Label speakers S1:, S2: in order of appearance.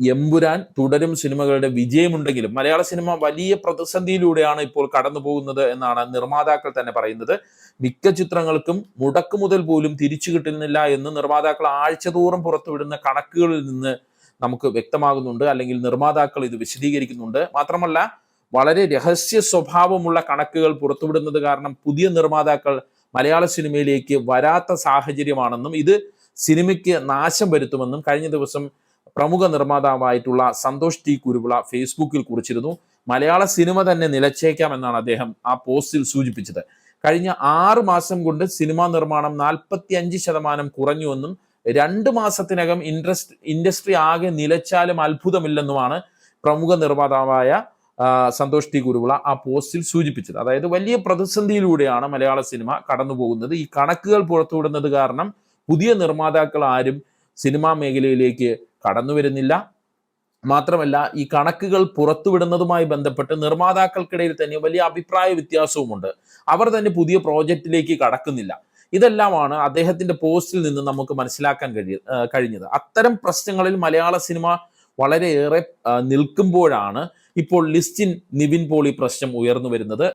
S1: എമ്പുരാൻ തുടരും സിനിമകളുടെ വിജയമുണ്ടെങ്കിലും മലയാള സിനിമ വലിയ പ്രതിസന്ധിയിലൂടെയാണ് ഇപ്പോൾ കടന്നു പോകുന്നത് എന്നാണ് നിർമ്മാതാക്കൾ തന്നെ പറയുന്നത്. മിക്ക ചിത്രങ്ങൾക്കും മുടക്ക് മുതൽ പോലും തിരിച്ചു കിട്ടുന്നില്ല എന്ന് നിർമ്മാതാക്കൾ ആഴ്ചതോറും പുറത്തുവിടുന്ന കണക്കുകളിൽ നിന്ന് നമുക്ക് വ്യക്തമാകുന്നുണ്ട്. അല്ലെങ്കിൽ നിർമ്മാതാക്കൾ ഇത് വിശദീകരിക്കുന്നുണ്ട്. മാത്രമല്ല വളരെ രഹസ്യ സ്വഭാവമുള്ള കണക്കുകൾ പുറത്തുവിടുന്നത് കാരണം പുതിയ നിർമ്മാതാക്കൾ മലയാള സിനിമയിലേക്ക് വരാത്ത സാഹചര്യമാണെന്നും ഇത് സിനിമയ്ക്ക് നാശം വരുത്തുമെന്നും കഴിഞ്ഞ ദിവസം പ്രമുഖ നിർമ്മാതാവായിട്ടുള്ള സന്തോഷ് ടി കുരുവിള ഫേസ്ബുക്കിൽ കുറിച്ചിരുന്നു. മലയാള സിനിമ തന്നെ നിലച്ചേക്കാം എന്നാണ് അദ്ദേഹം ആ പോസ്റ്റിൽ സൂചിപ്പിച്ചത്. കഴിഞ്ഞ ആറ് മാസം കൊണ്ട് സിനിമാ നിർമ്മാണം നാൽപ്പത്തി അഞ്ച് ശതമാനം കുറഞ്ഞുവെന്നും രണ്ട് മാസത്തിനകം ഇൻട്രസ്റ്റ് ഇൻഡസ്ട്രി ആകെ നിലച്ചാലും അത്ഭുതമില്ലെന്നുമാണ് പ്രമുഖ നിർമ്മാതാവായ സന്തോഷ് ടി കുരുവിള ആ പോസ്റ്റിൽ സൂചിപ്പിച്ചത്. അതായത് വലിയ പ്രതിസന്ധിയിലൂടെയാണ് മലയാള സിനിമ കടന്നു പോകുന്നത് ഈ കണക്കുകൾ പുറത്തുവിടുന്നത് കാരണം പുതിയ നിർമ്മാതാക്കൾ ആരും സിനിമാ മേഖലയിലേക്ക് കടന്നു വരുന്നില്ല മാത്രമല്ല ഈ കണക്കുകൾ പുറത്തുവിടുന്നതുമായി ബന്ധപ്പെട്ട് നിർമ്മാതാക്കൾക്കിടയിൽ തന്നെ വലിയ അഭിപ്രായ വ്യത്യാസവുമുണ്ട്. അവർ തന്നെ പുതിയ പ്രോജക്റ്റിലേക്ക് കടക്കുന്നില്ല. ഇതെല്ലാമാണ് അദ്ദേഹത്തിന്റെ പോസ്റ്റിൽ നിന്ന് നമുക്ക് മനസ്സിലാക്കാൻ കഴിയ കഴിഞ്ഞത്. അത്തരം പ്രശ്നങ്ങളിൽ മലയാള സിനിമ വളരെയേറെ നിൽക്കുമ്പോഴാണ് ഇപ്പോൾ ലിസ്റ്റിൻ നിവിൻ പോളി പ്രശ്നം ഉയർന്നു വരുന്നത്.